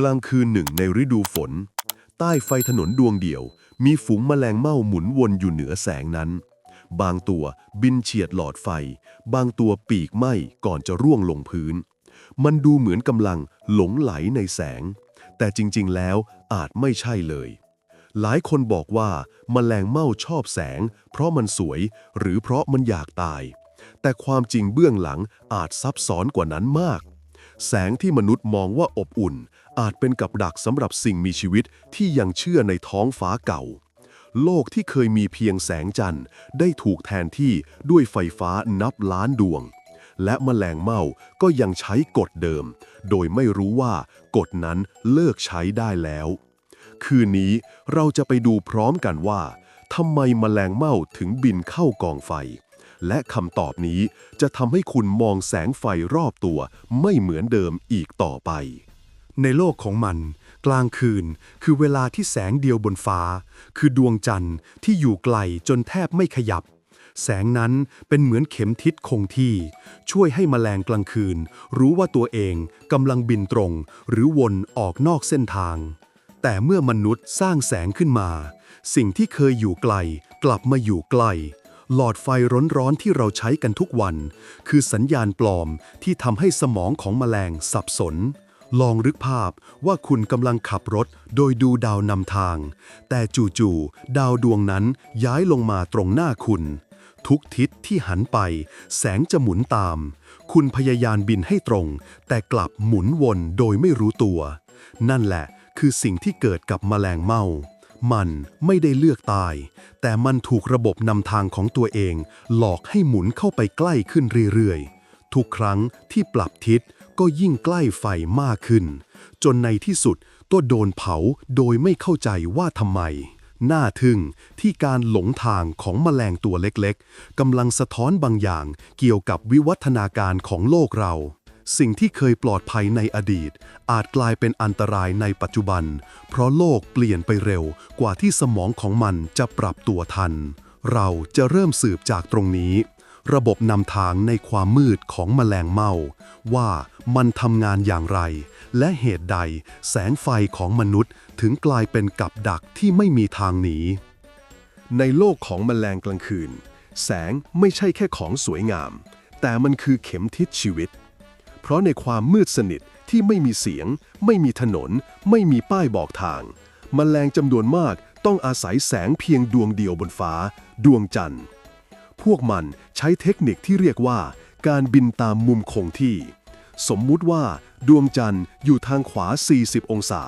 กลางคืนหนึ่งในฤดูฝน ใต้ไฟถนนดวงเดียว มีฝูงแมลงเม่าหมุนวนอยู่เหนือแสงนั้น บางตัวบินเฉียดหลอดไฟ บางตัวปีกไหม้ก่อนจะร่วงลงพื้น มันดูเหมือนกำลังหลงไหลในแสง แต่จริงๆแล้วอาจไม่ใช่เลย หลายคนบอกว่าแมลงเม่าชอบแสง เพราะมันสวยหรือเพราะมันอยากตาย แต่ความจริงเบื้องหลังอาจซับซ้อนกว่านั้นมาก แสงที่มนุษย์มองว่าอบอุ่น อาจเป็นกับดักสำหรับสิ่งมีชีวิตที่ยังเชื่อในท้องฟ้าเก่า โลกที่เคยมีเพียงแสงจันทร์ ได้ถูกแทนที่ด้วยไฟฟ้านับล้านดวง และแมลงเม่าก็ยังใช้กฎเดิม โดยไม่รู้ว่ากฎนั้นเลิกใช้ได้แล้ว คืนนี้เราจะไปดูพร้อมกันว่าทำไมแมลงเม่าถึงบินเข้ากองไฟ และคำตอบนี้จะทำให้คุณมองแสงไฟรอบตัวไม่เหมือนเดิมอีกต่อไป ในโลกของมัน กลางคืน คือเวลาที่แสงเดียวบนฟ้า คือดวงจันทร์ที่อยู่ไกลจนแทบไม่ขยับ แสงนั้นเป็นเหมือนเข็มทิศคงที่ ช่วยให้แมลงกลางคืน รู้ว่าตัวเองกำลังบินตรง หรือวนออกนอกเส้นทาง แต่เมื่อมนุษย์สร้างแสงขึ้นมา สิ่งที่เคยอยู่ไกล กลับมาอยู่ใกล้ หลอดไฟร้อนๆที่เราใช้กันทุกวัน คือสัญญาณปลอมที่ทำให้สมองของแมลงสับสน ลองนึกภาพว่าคุณกำลังขับรถโดยดูดาวนำทาง แต่จู่ๆดาวดวงนั้นย้ายลงมาตรงหน้าคุณ ทุกทิศที่หันไป แสงจะหมุนตาม คุณพยายามบินให้ตรง แต่กลับหมุนวนโดยไม่รู้ตัว นั่นแหละคือสิ่งที่เกิดกับแมลงเม่า มันไม่ได้เลือกตาย แต่มันถูกระบบนำทางของตัวเอง หลอกให้หมุนเข้าไปใกล้ขึ้นเรื่อยๆ ทุกครั้งที่ปรับทิศก็ยิ่งใกล้ไฟมากขึ้น จนในที่สุดก็โดนเผาโดยไม่เข้าใจว่าทำไม น่าทึ่งที่การหลงทางของแมลงตัวเล็กๆกำลังสะท้อนบางอย่างเกี่ยวกับวิวัฒนาการของโลกเรา สิ่งที่เคยปลอดภัยในอดีต อาจกลายเป็นอันตรายในปัจจุบัน เพราะโลกเปลี่ยนไปเร็วกว่าที่สมองของมันจะปรับตัวทัน เราจะเริ่มสืบจากตรงนี้ ระบบนำทางในความมืดของแมลงเม่า ว่ามันทำงานอย่างไร และเหตุใดแสงไฟของมนุษย์ถึงกลายเป็นกับดักที่ไม่มีทางหนี ในโลกของแมลงกลางคืน แสงไม่ใช่แค่ของสวยงาม แต่มันคือเข็มทิศชีวิต เพราะในความมืดสนิทที่ไม่มีเสียง ไม่มีถนน ไม่มีป้ายบอกทางแมลงจำนวนมากต้องอาศัยแสงเพียงดวงเดียวบนฟ้า ดวงจันทร์ พวกมันใช้เทคนิคที่เรียกว่า การบินตามมุมคงที่ สมมุติว่า ดวงจันทร์อยู่ทางขวา 40 องศา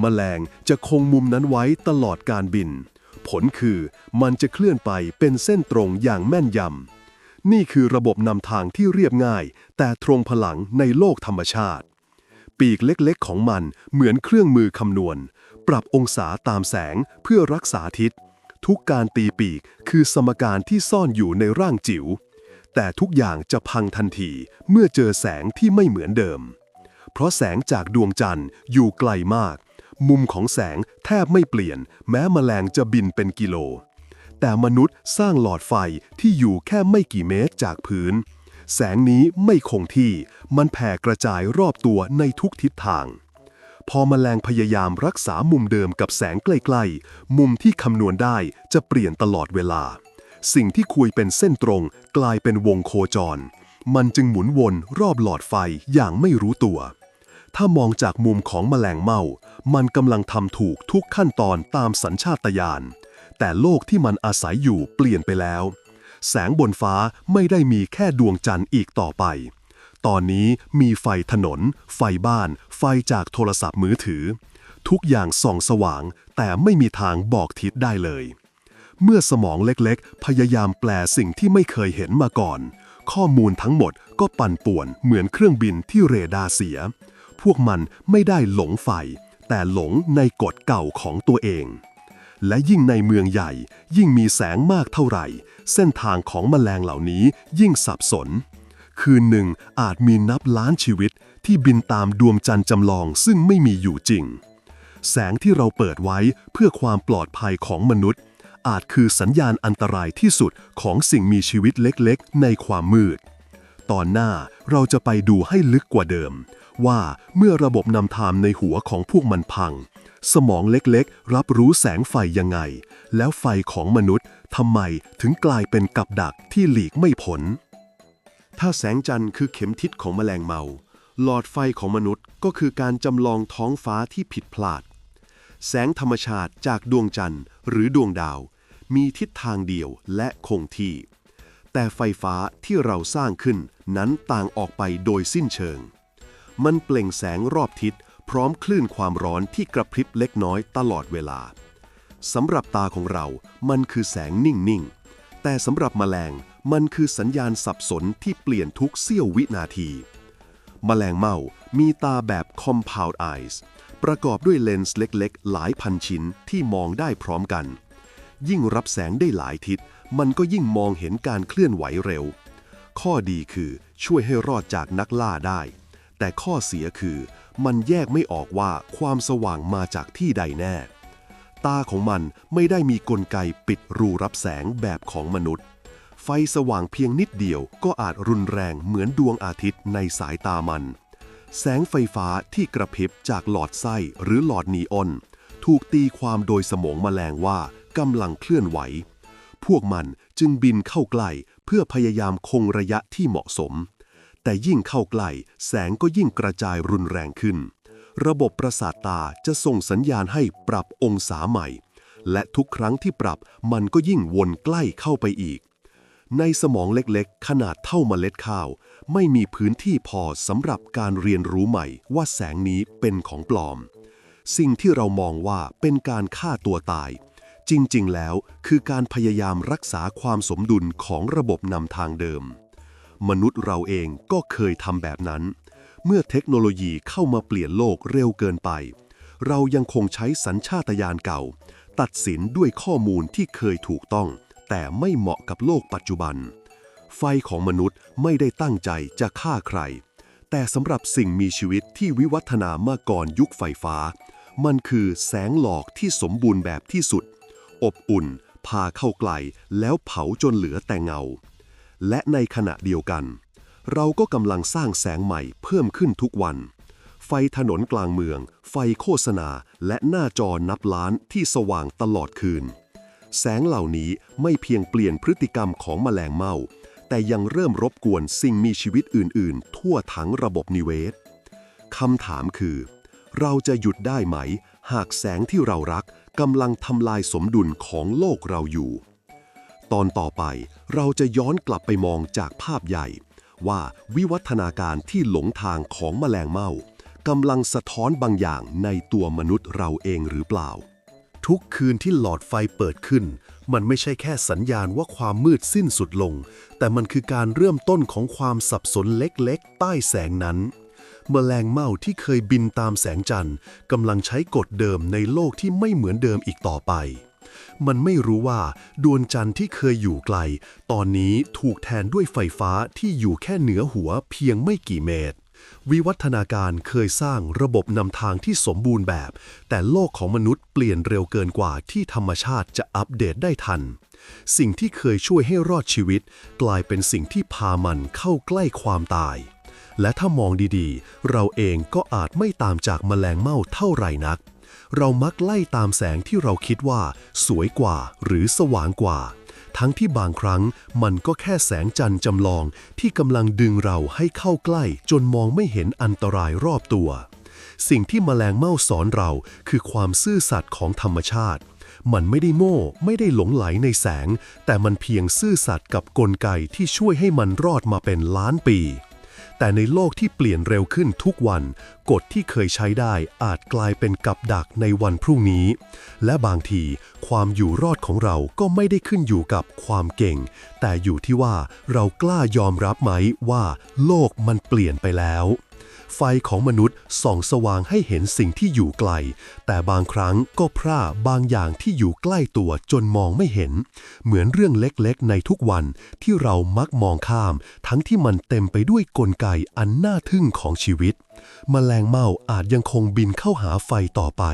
แมลงจะคงมุมนั้นไว้ตลอดการบิน ผลคือมันจะเคลื่อนไปเป็นเส้นตรงอย่างแม่นยำ นี่คือระบบนำทางที่เรียบง่าย แต่ตรงพลังในโลกธรรมชาติ ปีกเล็กๆของมันเหมือนเครื่องมือคำนวณ ปรับองศาตามแสงเพื่อรักษาทิศ ทุกการตีปีกคือสมการที่ซ่อนอยู่ในร่างจิ๋วแต่ทุกอย่างจะพังทันทีเมื่อเจอแสงที่ไม่เหมือนเดิม เพราะแสงจากดวงจันทร์อยู่ไกลมาก มุมของแสงแทบไม่เปลี่ยน แม้มแมลงจะบินเป็นกิโล แต่มนุษย์สร้างหลอดไฟที่อยู่แค่ไม่กี่เมตรจากพื้น แสงนี้ไม่คงที่ มันแผ่กระจายรอบตัวในทุกทิศทาง พอมแมลงพยายามรักษามุมเดิมกับแสงใกล้ๆ มุมที่คำนวณได้จะเปลี่ยนตลอดเวลา สิ่งที่คุยเป็นเส้นตรงกลายเป็นวงโคจร มันจึงหมุนวนรอบหลอดไฟอย่างไม่รู้ตัวถ้ามองจากมุมของแมลงเม่า มันกำลังทำถูกทุกขั้นตอนตามสัญชาตญาณ แต่โลกที่มันอาศัยอยู่เปลี่ยนไปแล้ว แสงบนฟ้าไม่ได้มีแค่ดวงจันทร์อีกต่อไป ตอนนี้มีไฟถนน ไฟบ้าน ไฟจากโทรศัพท์มือถือ ทุกอย่างส่องสว่าง แต่ไม่มีทางบอกทิศได้เลย เมื่อสมองเล็กๆ พยายามแปลสิ่งที่ไม่เคยเห็นมาก่อน ข้อมูลทั้งหมดก็ปั่นป่วนเหมือนเครื่องบินที่เรดาร์เสีย พวกมันไม่ได้หลงไฟแต่หลงในกฎเก่าของตัวเอง และยิ่งในเมืองใหญ่ ยิ่งมีแสงมากเท่าไหร่ เส้นทางของแมลงเหล่านี้ยิ่งสับสน คืนหนึ่งอาจมีนับล้านชีวิตที่บินตามดวงจันทร์จำลองซึ่งไม่มีอยู่จริง แสงที่เราเปิดไว้เพื่อความปลอดภัยของมนุษย์ อาจคือสัญญาณอันตรายที่สุดของสิ่งมีชีวิตเล็กๆ ในความมืด ตอนหน้าเราจะไปดูให้ลึกกว่าเดิม ว่าเมื่อระบบนำทางในหัวของพวกมันพัง สมองเล็กๆ รับรู้แสงไฟยังไง แล้วไฟของมนุษย์ทำไมถึงกลายเป็นกับดักที่หลีกไม่พ้น ถ้าแสงจันทร์คือเข็มทิศของแมลงเมา หลอดไฟของมนุษย์ก็คือการจำลองท้องฟ้าที่ผิดพลาด แสงธรรมชาติจากดวงจันทร์หรือดวงดาว มีทิศทางเดียวและคงที่ แต่ไฟฟ้าที่เราสร้างขึ้นนั้นต่างออกไปโดยสิ้นเชิง มันเปล่งแสงรอบทิศ พร้อมคลื่นความร้อนที่กระพริบเล็กน้อยตลอดเวลาสำหรับตาของเรา มันคือแสงนิ่ง ๆ แต่สำหรับแมลง มันคือสัญญาณสับสนที่เปลี่ยนทุกเสี้ยววินาทีแมลงเม่ามีตาแบบ compound eyes ประกอบด้วยเลนส์เล็ก ๆ หลายพันชิ้นที่มองได้พร้อมกัน ยิ่งรับแสงได้หลายทิศ มันก็ยิ่งมองเห็นการเคลื่อนไหวเร็ว ข้อดีคือช่วยให้รอดจากนักล่าได้ แต่ข้อเสียคือ มันแยกไม่ออกว่าความสว่างมาจากที่ใดแน่ ตาของมันไม่ได้มีกลไกปิดรูรับแสงแบบของมนุษย์ ไฟสว่างเพียงนิดเดียวก็อาจรุนแรงเหมือนดวงอาทิตย์ในสายตามัน แสงไฟฟ้าที่กระพริบจากหลอดไส้หรือหลอดนีออน ถูกตีความโดยสมองแมลงว่ากำลังเคลื่อนไหว พวกมันจึงบินเข้าใกล้เพื่อพยายามคงระยะที่เหมาะสม แต่ยิ่งเข้าใกล้แสงก็ยิ่งกระจายรุนแรงขึ้น ระบบประสาทตาจะส่งสัญญาณให้ปรับองศาใหม่ และทุกครั้งที่ปรับมันก็ยิ่งวนใกล้เข้าไปอีก ในสมองเล็กๆ ขนาดเท่าเมล็ดข้าว ไม่มีพื้นที่พอสำหรับการเรียนรู้ใหม่ว่าแสงนี้เป็นของปลอม สิ่งที่เรามองว่าเป็นการฆ่าตัวตาย จริงๆ แล้วคือการพยายามรักษาความสมดุลของระบบนำทางเดิม มนุษย์เราเองก็เคยทำแบบนั้น เมื่อเทคโนโลยีเข้ามาเปลี่ยนโลกเร็วเกินไป เรายังคงใช้สัญชาตญาณเก่า ตัดสินด้วยข้อมูลที่เคยถูกต้อง แต่ไม่เหมาะกับโลกปัจจุบัน ไฟของมนุษย์ไม่ได้ตั้งใจจะฆ่าใคร แต่สำหรับสิ่งมีชีวิตที่วิวัฒนามาก่อนยุคไฟฟ้า มันคือแสงหลอกที่สมบูรณ์แบบที่สุด อบอุ่นพาเข้าไกลแล้วเผาจนเหลือแต่เงา และในขณะเดียวกัน เราก็กำลังสร้างแสงใหม่เพิ่มขึ้นทุกวัน ไฟถนนกลางเมือง ไฟโฆษณา และหน้าจอนับล้านที่สว่างตลอดคืน แสงเหล่านี้ไม่เพียงเปลี่ยนพฤติกรรมของแมลงเม่า แต่ยังเริ่มรบกวนสิ่งมีชีวิตอื่น ๆ ทั่วทั้งระบบนิเวศคำถามคือ เราจะหยุดได้ไหม หากแสงที่เรารักกำลังทำลายสมดุลของโลกเราอยู่ ตอนต่อไป เราจะย้อนกลับไปมองจากภาพใหญ่ ว่าวิวัฒนาการที่หลงทางของแมลงเม่ากำลังสะท้อนบางอย่างในตัวมนุษย์เราเองหรือเปล่า ทุกคืนที่หลอดไฟเปิดขึ้น มันไม่ใช่แค่สัญญาณว่าความมืดสิ้นสุดลง แต่มันคือการเริ่มต้นของความสับสนเล็กๆ ใต้แสงนั้นแมลงเม่าที่เคยบินตามแสงจันทร์กำลังใช้กฎเดิมในโลกที่ไม่เหมือนเดิมอีกต่อไป มันไม่รู้ว่าดวงจันทร์ที่เคยอยู่ไกล ตอนนี้ถูกแทนด้วยไฟฟ้าที่อยู่แค่เหนือหัวเพียงไม่กี่เมตร วิวัฒนาการเคยสร้างระบบนำทางที่สมบูรณ์แบบ แต่โลกของมนุษย์เปลี่ยนเร็วเกินกว่าที่ธรรมชาติจะอัปเดตได้ทัน สิ่งที่เคยช่วยให้รอดชีวิต กลายเป็นสิ่งที่พามันเข้าใกล้ความตายและถ้ามองดีๆ เราเองก็อาจไม่ตามจากแมลงเม่าเท่าไหร่นัก เรามักไล่ตามแสงที่เราคิดว่า สวยกว่าหรือสว่างกว่า ทั้งที่บางครั้งมันก็แค่แสงจันทร์จำลองที่กำลังดึงเราให้เข้าใกล้ จนมองไม่เห็นอันตรายรอบตัว สิ่งที่แมลงเม่าสอนเราคือความซื่อสัตย์ของธรรมชาติ มันไม่ได้โม่ไม่ได้หลงไหลในแสง แต่มันเพียงซื่อสัตย์กับกลไกที่ช่วยให้มันรอดมาเป็นล้านปี แต่ในโลกที่เปลี่ยนเร็วขึ้นทุกวัน กฎที่เคยใช้ได้อาจกลายเป็นกับดักในวันพรุ่งนี้ และบางทีความอยู่รอดของเราก็ไม่ได้ขึ้นอยู่กับความเก่ง แต่อยู่ที่ว่าเรากล้ายอมรับไหมว่าโลกมันเปลี่ยนไปแล้ว ไฟของมนุษย์ส่องสว่างให้เห็นสิ่งที่อยู่ไกล แต่บางครั้งก็พร่าบางอย่างที่อยู่ใกล้ตัวจนมองไม่เห็น เหมือนเรื่องเล็กๆ ในทุกวันที่เรามักมองข้าม ทั้งที่มันเต็มไปด้วยกลไกอันน่าทึ่งของชีวิตมแมลงเม่าอาจยังคงบินเข้าหาไฟต่อไป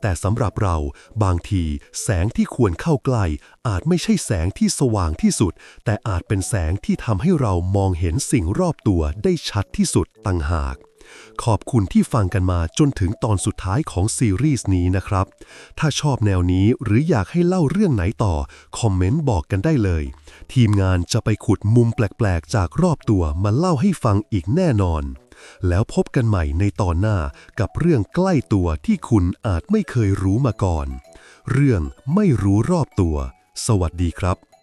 แต่สำหรับเราบางทีแสงที่ควรเข้าใกล้อาจไม่ใช่แสงที่สว่างที่สุด แต่อาจเป็นแสงที่ทำให้เรามองเห็นสิ่งรอบตัวได้ชัดที่สุดต่างหาก ขอบคุณที่ฟังกันมาจนถึงตอนสุดท้ายของซีรีส์นี้นะครับ ถ้าชอบแนวนี้หรืออยากให้เล่าเรื่องไหนต่อ คอมเมนต์บอกกันได้เลย ทีมงานจะไปขุดมุมแปลกๆ จากรอบตัวมาเล่าให้ฟังอีกแน่นอน แล้วพบกันใหม่ในตอนหน้ากับเรื่องใกล้ตัวที่คุณอาจไม่เคยรู้มาก่อน เรื่องไม่รู้รอบตัว สวัสดีครับ